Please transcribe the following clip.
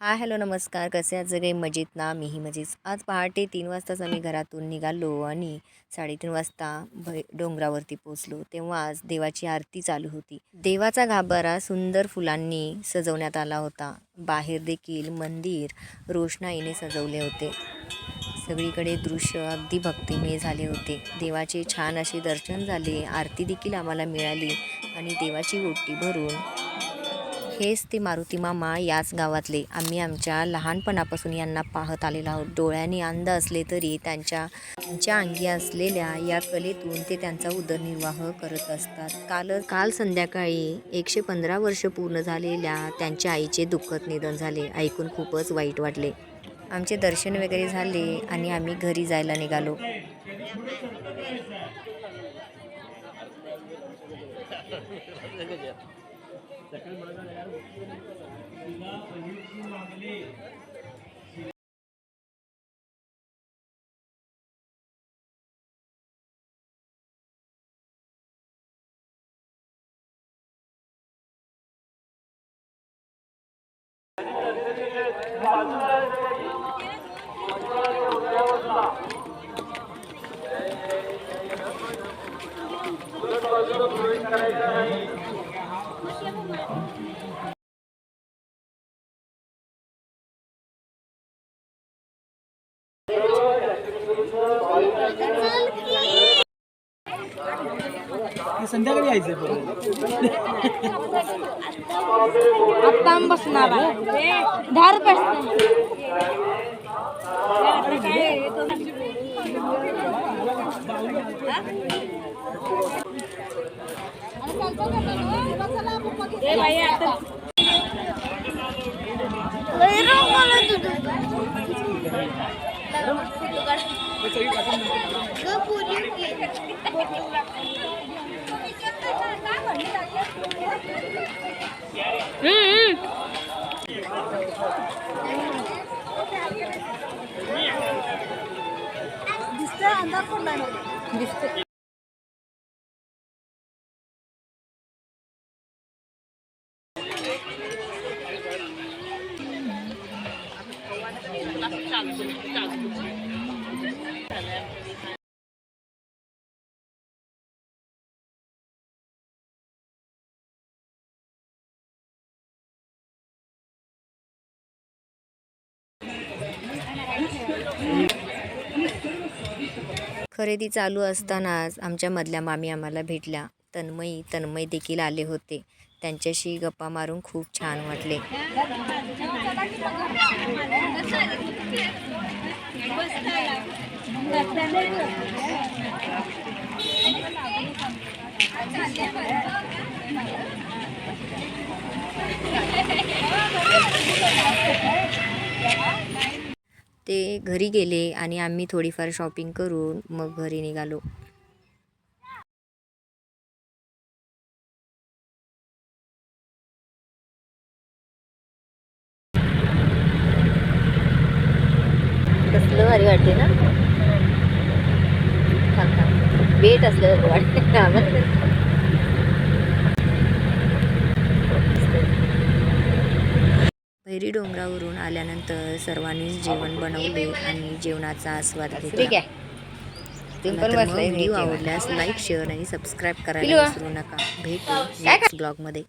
Hi hello नमस्कार. कसे आज सगळे? मजेत ना? मीही मजेत. आज पहाटे तीन वाजताच आम्ही घरातून निघालो आणि साडेतीन वाजता भय डोंगरावरती पोचलो तेव्हा आज देवाची आरती चालू होती. देवाचा गाभारा सुंदर फुलांनी सजवण्यात आला होता. बाहेर देखील मंदिर रोषणाईने सजवले होते. सगळीकडे दृश्य अगदी भक्तिमय झाले होते. देवाचे छान असे दर्शन झाले. आरती देखील आम्हाला मिळाली आणि देवाची ओटी भरून हेच ते मारुती मामा याच गावातले. आम्ही आमच्या लहानपणापासून यांना पाहत आलेलो आहोत. डोळ्यांनी अंध असले तरी त्यांच्या त्यांच्या अंगी असलेल्या या कलेतून ते त्यांचा उदरनिर्वाह करत असतात. काल काल संध्याकाळी एकशे पंधरा वर्ष पूर्ण झालेल्या त्यांच्या आईचे दुःखद निधन झाले. ऐकून खूपच वाईट वाटले. आमचे दर्शन वगैरे झाले आणि आम्ही घरी जायला निघालो. सकाळी मला संध्याकाळी यायचंय परत आता बसणार आहे. दहा रुपये Hum, hum. Andar. खरेदी चालू असतानाच आमच्या मधल्या मामी आम्हाला भेटल्या. तन्मयी तन्मय देखील आले होते. त्यांच्याशी गप्पा मारून खूप छान वाटले ते घरी गेले आणि आम्ही थोडीफार शॉपिंग करून मग घरी निघालो. कसलं भारी वाटते ना? वेट असलं वाटते भैरी डोंगरावरून आल्यानंतर सर्वांनीच जेवण बनवले आणि जेवणाचा आस्वाद घेतला. आवडल्यास लाईक शेअर आणि सबस्क्राईब करायला विसरू नका. भेटू नेक्स्ट ब्लॉगमध्ये